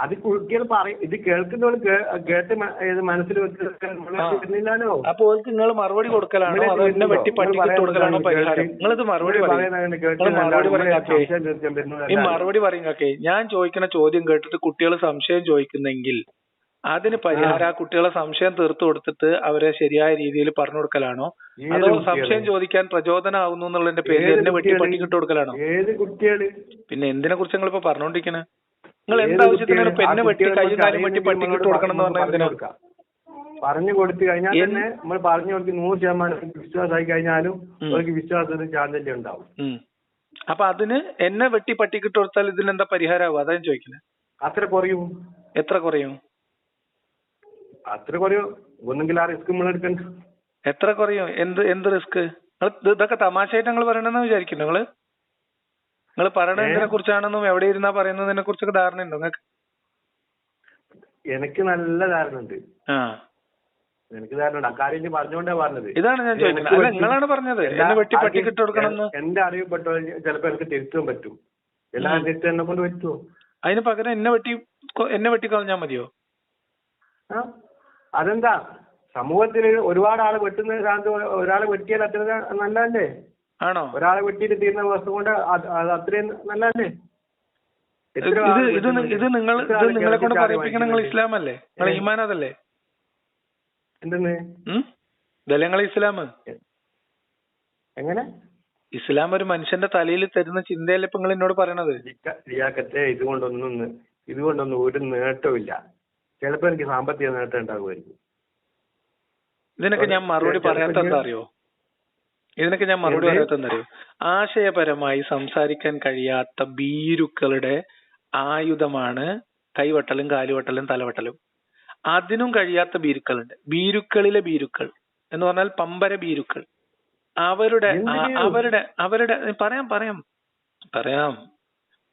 അത് കുട്ടികൾ പറയും. ഇത് കേൾക്കുന്നവർ കേട്ട് മനസ്സിൽ. വെക്കുന്നില്ലല്ലോ അപ്പൊ ഓൾക്ക് നിങ്ങൾ മറുപടി കൊടുക്കലാണോ? അതോ എന്നെ വെട്ടി പട്ടിക്കിട്ട് കൊടുക്കലാണോ പരിഹാരം? നിങ്ങളിത് മറുപടി പറയും. മറുപടി ഈ മറുപടി പറയുന്നൊക്കെ ഞാൻ ചോദിക്കുന്ന ചോദ്യം കേട്ടിട്ട് കുട്ടികൾ സംശയം ചോദിക്കുന്നെങ്കിൽ അതിന് പരിഹാരം ആ. കുട്ടികളെ സംശയം തീർത്തു കൊടുത്തിട്ട് അവരെ ശരിയായ രീതിയിൽ പറഞ്ഞു കൊടുക്കലാണോ? അതോ സംശയം ചോദിക്കാൻ പ്രചോദനമാവുന്നു എന്നുള്ളതിന്റെ പേരിൽ ഏത് എന്നെ വെട്ടി പണിക്കിട്ട് കൊടുക്കലാണോ? പിന്നെ എന്തിനെ കുറിച്ച് നിങ്ങൾ ഇപ്പൊ പറഞ്ഞോണ്ടിരിക്കണേ? നിങ്ങൾ ഏത് എന്ത് ആവശ്യത്തിനാണ് കുട്ടികൾ? പെണ്ണ് വെട്ടി കൈ കൈയും കാലും വെട്ടി പട്ടിക്കിട്ട് കൊടുക്കണം എന്ന് പറഞ്ഞാൽ എന്തിനാ. പറഞ്ഞു കൊടുത്തു കഴിഞ്ഞാൽ തന്നെ നമ്മൾ പറഞ്ഞു കൊടുത്ത് നൂറ് ശതമാനം വിശ്വാസമായി കഴിഞ്ഞാലും. അവർക്ക് വിശ്വാസത്തിന് ചാഞ്ചല്യം ഉണ്ടാവും. അപ്പൊ അതിന് എന്നെ വെട്ടി പട്ടിക്കിട്ട് കൊടുത്താൽ ഇതിന് എന്താ പരിഹാരമാവും അതാ ഞാൻ ചോദിക്കുന്നത് അത്ര കുറയും. എത്ര കുറയും? അത്ര കുറയോ ഒന്നെങ്കിൽ ആ റിസ്ക് നമ്മൾ എടുക്കണ്ട. എത്ര കുറയും? എന്ത് എന്ത് റിസ്ക് ഇതൊക്കെ തമാശയായിട്ട് നിങ്ങൾ പറയണെന്ന് വിചാരിക്കുന്നു നിങ്ങൾ? നിങ്ങൾ പറയണതിനെ കുറിച്ചാണെന്നും എവിടെ ഇരുന്നാ പറയുന്നതിനെ കുറിച്ചൊക്കെ ധാരണയുണ്ടോ നിങ്ങൾക്ക് എനിക്ക് നല്ല ധാരണ ഉണ്ട് ആ. എനിക്ക് ധാരണ ഉണ്ട് അക്കാര്യം ഞാൻ പറഞ്ഞുകൊണ്ടാ പറഞ്ഞത്. ഇതാണ് ഞാൻ ചോദിക്കുന്നത്. നിങ്ങളാണ് പറഞ്ഞത്. എന്നെ വെട്ടി പട്ടി പട്ടിക്കിട്ട് കൊടുക്കണമെന്ന്. എന്റെ അറിയപ്പെട്ടോ ചിലപ്പോ എനിക്ക് തിരുത്താൻ പറ്റും. എല്ലാ ഉം. എന്നെ കൊണ്ട് പറ്റുമോ അതിന് പകരം എന്നെ വെട്ടി എന്നെ എന്നെ കളഞ്ഞാ മതിയോ? ആ. അതെന്താ? സമൂഹത്തിൽ ഒരുപാട് ആൾ വെട്ടുന്ന സ്ഥാനത്ത് ഒരാളെ വെട്ടിയാൽ അത്ര നല്ലതല്ലേ? ആണോ? ഒരാളെ വെട്ടിയിട്ട് തീർന്ന വസ്തു കൊണ്ട് അത് അത് അത്രയും നല്ലതല്ലേ? ഇത് ഇത് ഇത് നിങ്ങൾ ഇത് നിങ്ങളെ കൊണ്ട് പറയിപ്പിക്കണം നിങ്ങൾ ഇസ്ലാം അല്ലേ നിങ്ങൾ അതല്ലേ? എന്തെന്ന്? ഇതല്ലേ നിങ്ങൾ ഇസ്ലാം? എങ്ങനെ? ഇസ്ലാം ഒരു മനുഷ്യന്റെ തലയിൽ തരുന്ന ചിന്തയല്ലേ ഇപ്പൊ നിങ്ങൾ എന്നോട് പറയണത്? ഇതുകൊണ്ടൊന്നും ഇതുകൊണ്ടൊന്നും ഒരു നേട്ടമില്ല ചിലപ്പോ എനിക്ക് സാമ്പത്തിക നേട്ടം ഉണ്ടാകുമായിരിക്കും. ഇതിനൊക്കെ ഞാൻ മറുപടി ചിലപ്പോ പറയാത്ത എന്താ ഞാൻ- അറിയോ? ഇതിനൊക്കെ ഞാൻ മറുപടി എന്ത്? പറയാത്ത എന്താ അറിയോ? ആശയപരമായി സംസാരിക്കാൻ കഴിയാത്ത ഭീരുക്കളുടെ ആയുധമാണ് കൈവട്ടലും കാലുവട്ടലും തലവട്ടലും. അതിനും കഴിയാത്ത ഭീരുക്കളുണ്ട്. ഭീരുക്കളിലെ ഭീരുക്കൾ എന്ന് പറഞ്ഞാൽ പമ്പര ഭീരുക്കൾ. അവരുടെ? അവരുടെ അവരുടെ പറയാം പറയാം. പറയാം.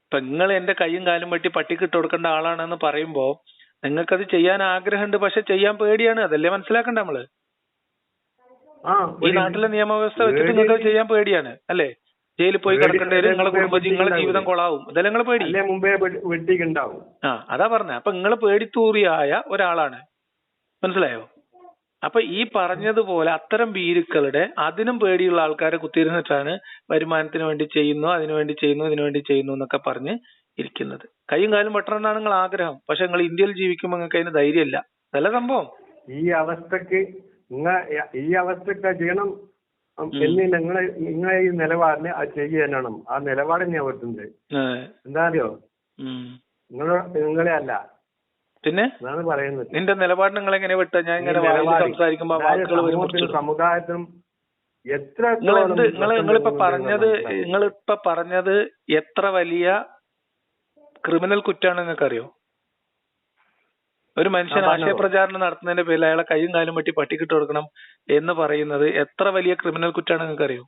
ഇപ്പൊ നിങ്ങൾ എന്റെ കൈയും കാലും വെട്ടി പട്ടിക്ക് ഇട്ട് കൊടുക്കേണ്ട ആളാണെന്ന് പറയുമ്പോ നിങ്ങൾക്കത് ചെയ്യാൻ ആഗ്രഹമുണ്ട് പക്ഷെ ചെയ്യാൻ പേടിയാണ്. അതല്ലേ മനസ്സിലാക്കണ്ട നമ്മൾ? ഈ നാട്ടിലെ നിയമവ്യവസ്ഥ വെച്ചിട്ട് നിങ്ങൾക്ക് ചെയ്യാൻ പേടിയാണ് അല്ലേ? ജയിലിൽ പോയി കിടക്കേണ്ടി വരും നിങ്ങളെ കുടുംബം നിങ്ങളെ ജീവിതം കൊളാവും. ഇതല്ലേ നിങ്ങൾ പേടി? ആ അതാ പറഞ്ഞ. അപ്പൊ നിങ്ങൾ പേടിത്തൂറിയായ ഒരാളാണ്. മനസ്സിലായോ? അപ്പൊ ഈ പറഞ്ഞതുപോലെ അത്തരം ഭീരുക്കളുടെ അതിനും പേടിയുള്ള ആൾക്കാരെ കുത്തിയിരുന്നിട്ടാണ് വരുമാനത്തിന് വേണ്ടി ചെയ്യുന്നു അതിനു വേണ്ടി ചെയ്യുന്നു ഇതിനു വേണ്ടി ചെയ്യുന്നു എന്നൊക്കെ പറഞ്ഞ് ഇരിക്കുന്നത്. കൈയും കാലും വെട്ടണമെന്നാണ് നിങ്ങൾ ആഗ്രഹം. പക്ഷെ നിങ്ങൾ ഇന്ത്യയിൽ ജീവിക്കുമ്പോൾ നിങ്ങൾക്ക് അതിന് ധൈര്യമില്ല. നല്ല സംഭവം. ഈ അവസ്ഥക്ക് ഈ അവസ്ഥക്ക് ചെയ്യണം എന്ന് നിങ്ങളെ നിങ്ങളെ ഈ നിലപാടിന് അത് ചെയ്യാനാണ് ആ നിലപാട് ഞാൻ വെട്ടുന്നത് എന്താണല്ലോ എന്താ അറിയോ? നിങ്ങൾ നിങ്ങളെ അല്ല. പിന്നെ? പറയുന്നത്. നിന്റെ നിലപാട് നിങ്ങൾ എങ്ങനെ വിട്ട? ഞാൻ ഇങ്ങനെ സംസാരിക്കുമ്പോ സമുദായത്തിനും എത്ര നിങ്ങൾ നിങ്ങൾ നിങ്ങളിപ്പോ പറഞ്ഞത് നിങ്ങളിപ്പോ പറഞ്ഞത് എത്ര വലിയ ക്രിമിനൽ കുറ്റാണെന്ന് നിങ്ങൾക്ക് അറിയോ ഒരു മനുഷ്യൻ ആശയ പ്രചാരണം ആശയപ്രചാരണം നടത്തുന്നതിന്റെ പേരിൽ അയാളെ കൈയും കാലും വെട്ടി പട്ടിക്കിട്ട് കൊടുക്കണം എന്ന് പറയുന്നത് എത്ര വലിയ ക്രിമിനൽ കുറ്റാണ് നിങ്ങൾക്ക് അറിയോ?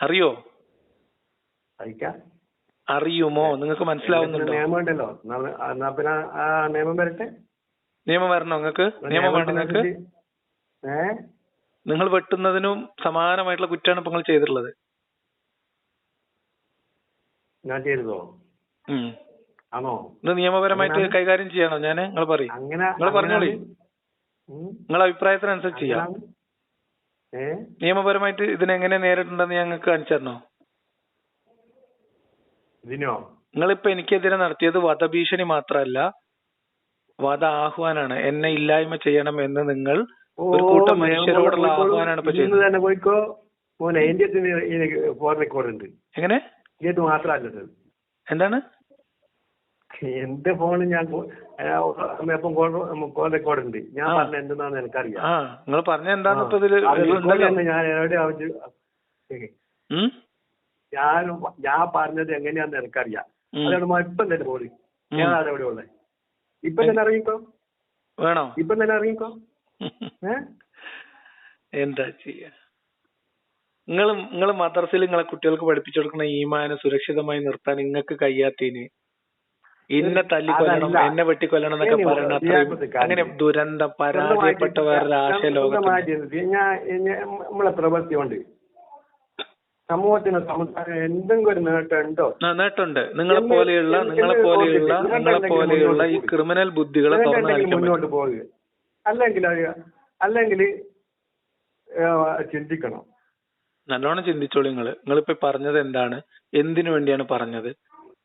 അറിയോ അറിയുമോ? നിങ്ങൾക്ക് മനസ്സിലാവുന്നുണ്ടോ? നിയമം വരട്ടെ? വരണോ നിങ്ങൾക്ക്? നിയമം വേണ്ട നിങ്ങൾക്ക്? നിങ്ങൾ വെട്ടുന്നതിനും സമാനമായിട്ടുള്ള കുറ്റാണ് ഇപ്പൊ നിങ്ങൾ ചെയ്തിട്ടുള്ളത്. ഞാൻ ചെയ്തതോ. ആണോ? ഇത് നിയമപരമായിട്ട് കൈകാര്യം ചെയ്യണോ? ഞാൻ നിങ്ങൾ പറയും. നിങ്ങൾ പറഞ്ഞോളി. നിങ്ങളെ അഭിപ്രായത്തിനനുസരിച്ച് ചെയ്യാം. നിയമപരമായിട്ട് ഇതിനെങ്ങനെ നേരിട്ടുണ്ടെന്ന് ഞങ്ങൾക്ക് കാണിച്ചു തരണോ? ഇതിനോ? നിങ്ങളിപ്പോ എനിക്കെതിരെ നടത്തിയത് വധഭീഷണി മാത്രമല്ല വധ ആഹ്വാനാണ് എന്നെ ഇല്ലായ്മ ചെയ്യണം എന്ന് നിങ്ങൾ ഒരു കൂട്ടം മനുഷ്യരോടുള്ള ആഹ്വാനാണ് ഇപ്പൊ ചെയ്യുന്നത്. എങ്ങനെ? ഇത് മാത്രല്ലത് എന്താണ്? എന്റെ ഫോണിൽ ഞാൻ എപ്പം കോൾ റെക്കോർഡ് ഉണ്ട്. ഞാൻ. പറഞ്ഞ എന്തെന്നാന്ന് എനിക്കറിയാം. നിങ്ങൾ പറഞ്ഞ തന്നെ ഞാൻ എവിടെ? ഞാൻ ഞാൻ പറഞ്ഞത് എങ്ങനെയാന്ന് എനിക്കറിയാം. അതാണ് ഇപ്പം തന്നെ പോളി ഞാൻ അവിടെ ഉള്ളത് ഇപ്പൊ തന്നെ ഇറങ്ങിക്കോ. വേണോ? ഇപ്പൊ തന്നെ ഇറങ്ങിക്കോ. എന്താ ചെയ്യാ? നിങ്ങൾ നിങ്ങൾ മദ്രസയിൽ നിങ്ങളെ കുട്ടികൾക്ക് പഠിപ്പിച്ചു കൊടുക്കുന്ന ഈമാനെ സുരക്ഷിതമായി നിർത്താൻ നിങ്ങൾക്ക് കഴിയാത്തതിന്? ഇന്നെ തല്ലിക്കൊല്ലണം. എന്നെ വെട്ടിക്കൊല്ലണം എന്നൊക്കെ പറയണ അങ്ങനെ ദുരന്തം പരാജയപ്പെട്ട വേറൊരു ആശയ ലോകത്തിൽ സമൂഹത്തിന് സമുദായം എന്തെങ്കിലും ഒരു നേട്ടമുണ്ട്. നിങ്ങളെ പോലെയുള്ള നിങ്ങളെ പോലെയുള്ള നിങ്ങളെ പോലെയുള്ള ഈ ക്രിമിനൽ ബുദ്ധികളെ മുന്നോട്ട് പോകുക. അല്ലെങ്കിൽ അല്ലെങ്കിൽ ചിന്തിക്കണം. നല്ലോണം ചിന്തിച്ചോളൂ നിങ്ങൾ. നിങ്ങളിപ്പോ പറഞ്ഞത് എന്താണ്? എന്തിനു വേണ്ടിയാണ് പറഞ്ഞത്?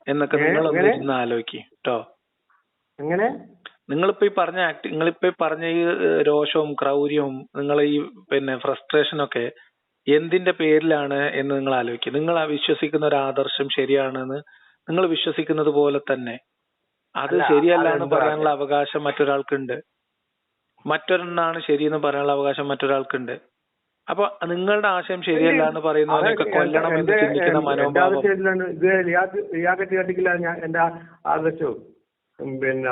എന്നൊക്കെ നിങ്ങൾ? ഒന്ന് ആലോചിക്കും കേട്ടോ എങ്ങനെ? നിങ്ങളിപ്പോ ഈ പറഞ്ഞ ആക്ട് നിങ്ങളിപ്പോ ഈ പറഞ്ഞ ഈ രോഷവും ക്രൗര്യവും നിങ്ങളെ ഈ പിന്നെ ഫ്രസ്ട്രേഷൻ ഒക്കെ എന്തിന്റെ പേരിലാണ് എന്ന് നിങ്ങൾ ആലോചിക്കുക നിങ്ങൾ ആ വിശ്വസിക്കുന്ന ഒരു ആദർശം ശരിയാണെന്ന് നിങ്ങൾ വിശ്വസിക്കുന്നത് പോലെ തന്നെ. അത് ശരിയല്ല എന്ന്? പറയാനുള്ള അവകാശം മറ്റൊരാൾക്കുണ്ട്. മറ്റൊരെണ്ണാണ് ശരിയെന്ന് പറയാനുള്ള അവകാശം മറ്റൊരാൾക്കുണ്ട്. അപ്പൊ നിങ്ങളുടെ ആശയം ശരിയല്ല എന്ന് പറയുന്നവരെയൊക്കെ കൊല്ലണം എന്ന് ചിന്തിക്കുന്ന എന്റെ മനോഭാവം. ആദർശത്തിലാണ് ഇത് റിയാക്ക് റിയാക്കത്ത് ഞാൻ എന്റെ ആദർശവും. പിന്നെ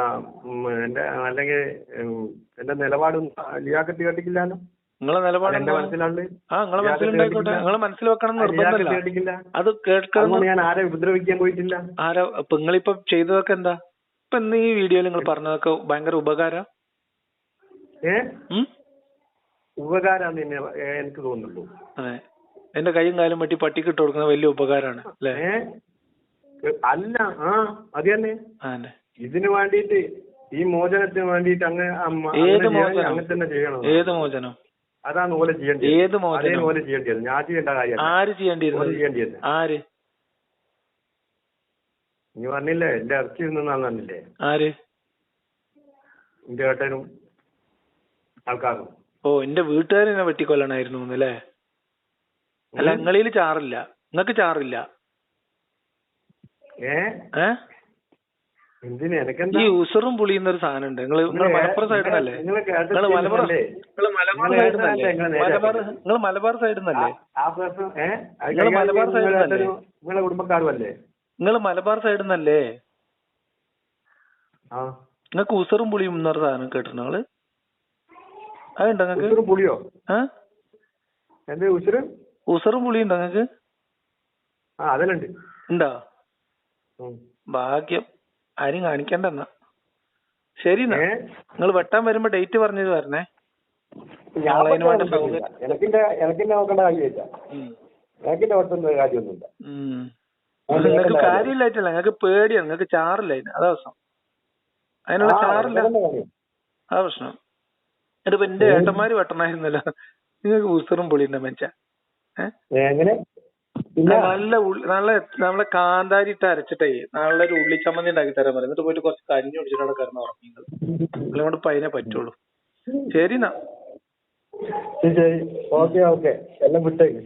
എന്റെ അല്ലെങ്കിൽ എന്റെ നിലപാടും ലിയാക്കത്ത് കാട്ടിക്കില്ലല്ലോ നിങ്ങളെ നിലപാട് ആ നിങ്ങളെ മനസ്സിലുണ്ടായിക്കോട്ടെ. നിങ്ങളെ മനസ്സിൽ വെക്കണം നിർബന്ധമില്ല. അത് കേൾക്കണം ഞാൻ ആരെ ഉപദ്രവിക്കാൻ പോയിട്ടില്ല. ആരോ ഇപ്പൊ നിങ്ങളിപ്പോ ചെയ്തതൊക്കെ എന്താ? ഇപ്പൊ ഇന്ന് ഈ വീഡിയോയിൽ നിങ്ങൾ പറഞ്ഞതൊക്കെ ഭയങ്കര ഉപകാരം? ഏ? ഉപകാരാന്ന് തന്നെ എനിക്ക് തോന്നുന്നുള്ളൂ. അതെ. എന്റെ കൈയും കാലും വെട്ടി പട്ടിക്ക് ഇട്ട് കൊടുക്കുന്നത് വലിയ ഉപകാരമാണ് അല്ലേ? അല്ല ആ അത് തന്നെ. ഇതിന് വേണ്ടിയിട്ട് ഈ മോചനത്തിന് വേണ്ടിയിട്ട് അങ്ങനെ ഏത് അങ്ങനെ ചെയ്യണം, മോചനം? അങ്ങനെ തന്നെ ചെയ്യണം. ഏത് മോചനം? അതാണ് ഓലെ ചെയ്യേണ്ടത് ഏത് അതേ മോചനം ഓലെ ചെയ്യേണ്ടത് ഞാൻ ചെയ്യേണ്ട കാര്യം ആര് ചെയ്യേണ്ടി ആര്? നീ പറഞ്ഞില്ലേ? എന്റെ ഇറച്ചി നിന്നാന്ന് പറഞ്ഞില്ലേ? ആര്? എന്റെ ഏട്ടനും ആൾക്കാരും. ഓ എന്റെ വീട്ടുകാരെന്നെ വെട്ടിക്കൊല്ലണായിരുന്നു അല്ലേ? അല്ല നിങ്ങളിൽ ചാറില്ല. നിങ്ങക്ക് ചാറില്ല. ഈ ഉസറും പുളിയുന്ന ഒരു സാധനം ഉണ്ട്. നിങ്ങൾ നിങ്ങൾ മലപ്പുറം സൈഡിൽ നിന്നല്ലേ നിങ്ങൾ മലപ്പുറം നിങ്ങൾ മലബാർ? നിങ്ങൾ മലബാർ നിങ്ങൾ നിങ്ങൾ മലബാർ അത് നിങ്ങൾ മലബാർ സൈഡ് ഏട്ടനും നിങ്ങളെ അല്ലേ നിങ്ങൾ മലബാർ ആ. നിങ്ങൾക്ക് ഉസറും പുളിയും എന്നൊരു സാധനം കേട്ടിട്ടുണ്ടോ നിങ്ങൾ? അതുണ്ടോ നിങ്ങക്ക്? ഉസുറും പുളിയോ? ആ? ഉസുറ്? ഉസറും പുളിയും ഉണ്ടോ നിങ്ങക്ക്? ആ ഉണ്ടോ. ഭാഗ്യം. ആരും കാണിക്കണ്ടെന്നാ ശരി എന്നാ. ശരി നിങ്ങൾ വെട്ടാൻ വരുമ്പോ ഡേറ്റ് പറഞ്ഞത് വരണേ. ഞങ്ങളതിന് വേണ്ട സൗകര്യം നിങ്ങൾക്ക്. കാര്യമില്ലായിട്ടല്ല. നിങ്ങൾക്ക് പേടിയാണ് നിങ്ങൾക്ക് ചാറില്ല അതിന് അതാ പ്രശ്നം. അതിനുള്ള ആ, ചാറില്ല. അതാ പ്രശ്നം. എന്നിട്ട് എന്റെ ഏട്ടന്മാര് വെട്ടണായിരുന്നല്ലോ. നിങ്ങൾക്ക് ഉസറും പൊളിയുണ്ട മെച്ച നല്ല ഉള്ളി നല്ല നമ്മളെ കാന്താരി ഇട്ട് അരച്ചിട്ടേ നല്ല ഒരു ഉള്ളി ചമ്മന്തി ഉണ്ടാക്കി തരാൻ പറയും. എന്നിട്ട് പോയിട്ട് കുറച്ച് കഞ്ഞി കുടിച്ചിട്ട് അവിടെ കിടന്ന് ഉറങ്ങി നിങ്ങളെ കൊണ്ട് ഇപ്പൊ അതിനെ പറ്റുള്ളൂ. ശരി എന്നാ. ശരി. Okay okay. എല്ലാം വിട്ടേക്ക്.